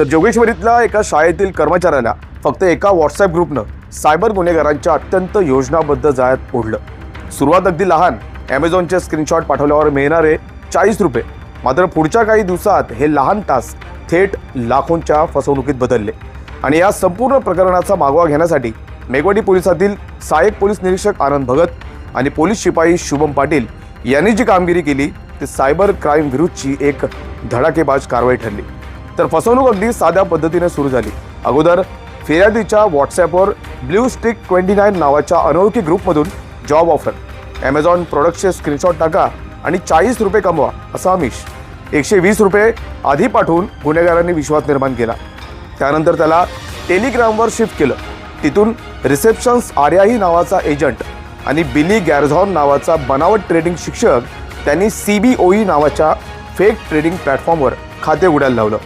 तर जोगेश्वरीतल्या एका शाळेतील कर्मचाऱ्याला फक्त एका व्हॉट्सअप ग्रुपनं सायबर गुन्हेगारांच्या अत्यंत योजनाबद्ध जाळ्यात ओढलं. सुरुवात अगदी लहान ॲमेझॉनचे स्क्रीनशॉट पाठवल्यावर मिळणारे चाळीस रुपये. मात्र पुढच्या काही दिवसात हे लहान तास थेट लाखोंच्या फसवणुकीत बदलले. आणि या संपूर्ण प्रकरणाचा मागोवा घेण्यासाठी मेघवाडी पोलिसातील सहाय्यक पोलीस निरीक्षक आनंद भगत आणि पोलीस शिपाई शुभम पाटील यांनी जी कामगिरी केली ती सायबर क्राईम विरुद्धची एक धडाकेबाज कारवाई ठरली. तर फसवणूक अगदी साध्या पद्धतीने सुरू झाली. अगोदर फिर्यादीच्या व्हॉट्सॲपवर ब्ल्यू स्टिक ट्वेंटी नाईन नावाच्या अनोळखी ग्रुपमधून जॉब ऑफर. ॲमेझॉन प्रोडक्टचे स्क्रीनशॉट टाका आणि चाळीस रुपये कमवा असा आमिष. एकशे वीस रुपये आधी पाठवून गुन्हेगारांनी विश्वास निर्माण केला. त्यानंतर त्याला टेलिग्रामवर शिफ्ट केलं. तिथून रिसेप्शन्स आर्याही नावाचा एजंट आणि बिली गॅरझॉन नावाचा बनावट ट्रेडिंग शिक्षक त्यांनी सी बी ओई नावाच्या फेक ट्रेडिंग प्लॅटफॉर्मवर खाते उघडायला लावलं.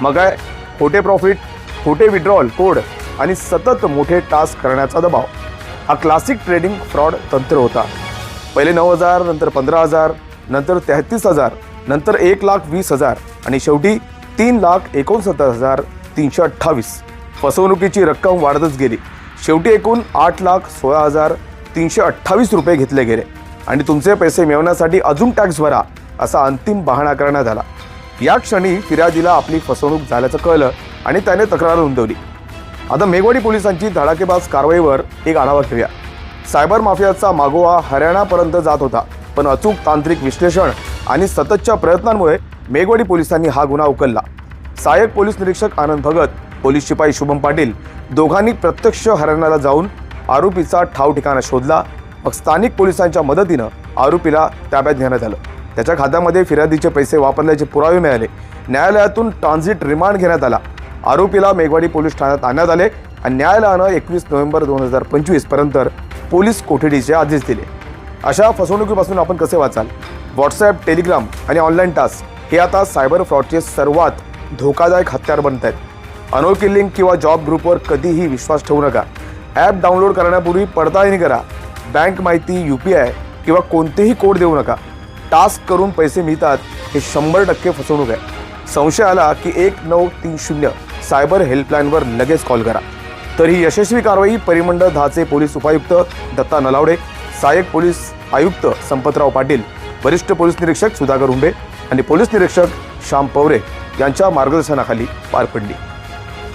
मग काय? खोटे प्रॉफिट खोटे विड्रॉल कोड आणि सतत मोठे टास्क करण्याचा दबाव. हा क्लासिक ट्रेडिंग फ्रॉड तंत्र होता. पहिले नऊ हजार नंतर पंधरा हजार नंतर तेहतीस हजार नंतर एक लाख वीस हजार आणि शेवटी तीन लाख एकोणसत्तर हजार तीनशे अठ्ठावीस. फसवणुकीची रक्कम वाढतच गेली. शेवटी एकूण आठ लाख सोळा हजार तीनशे अठ्ठावीस रुपये घेतले गेले. आणि तुमचे पैसे मिळवण्यासाठी अजून टॅक्स भरा असा अंतिम बहाणा करण्यात आला. या क्षणी फिर्यादीला आपली फसवणूक झाल्याचं कळलं आणि त्याने तक्रार नोंदवली. आता मेघवाडी पोलिसांची धडाकेबाज कारवाईवर एक आढावा घेऊया. सायबर माफियाचा मागोवा हरियाणापर्यंत जात होता पण अचूक तांत्रिक विश्लेषण आणि सततच्या प्रयत्नांमुळे मेघवाडी पोलिसांनी हा गुन्हा उकलला. सहाय्यक पोलीस निरीक्षक आनंद भगत पोलीस शिपाई शुभम पाटील दोघांनी प्रत्यक्ष हरियाणाला जाऊन आरोपीचा ठाव ठिकाणा शोधला. मग स्थानिक पोलिसांच्या मदतीनं आरोपीला ताब्यात घेण्यात आलं. त्याच्या खात्यामध्ये फिर्यादीचे पैसे वापरल्याचे पुरावे मिळाले. न्यायालयातून ट्रान्झिट रिमांड घेण्यात आला. आरोपीला मेघवाडी पोलीस ठाण्यात आणण्यात आले आणि न्यायालयानं एकवीस नोव्हेंबर दोन हजार पंचवीसपर्यंत पोलीस कोठडीचे आदेश दिले. अशा फसवणुकीपासून आपण कसे वाचाल? व्हॉट्सॲप टेलिग्राम आणि ऑनलाईन टास्क हे आता सायबर फ्रॉडचे सर्वात धोकादायक हत्यार बनत आहेत. अनोळखी लिंक किंवा जॉब ग्रुपवर कधीही विश्वास ठेवू नका. ॲप डाउनलोड करण्यापूर्वी पडताळणी करा. बँक माहिती यू पी आय किंवा कोणतेही कोड देऊ नका. टास्क करून पैसे मिळतात हे शंभर टक्के फसवणूक आहे. संशय आला की एक नऊ तीन शून्य सायबर हेल्पलाईनवर लगेच कॉल करा. तर ही यशस्वी कारवाई परिमंडळ दहाचे पोलीस उपायुक्त दत्ता नलावडे सहाय्यक पोलीस आयुक्त संपतराव पाटील वरिष्ठ पोलीस निरीक्षक सुधाकर हुंबे आणि पोलीस निरीक्षक श्याम पवरे यांच्या मार्गदर्शनाखाली पार पडली.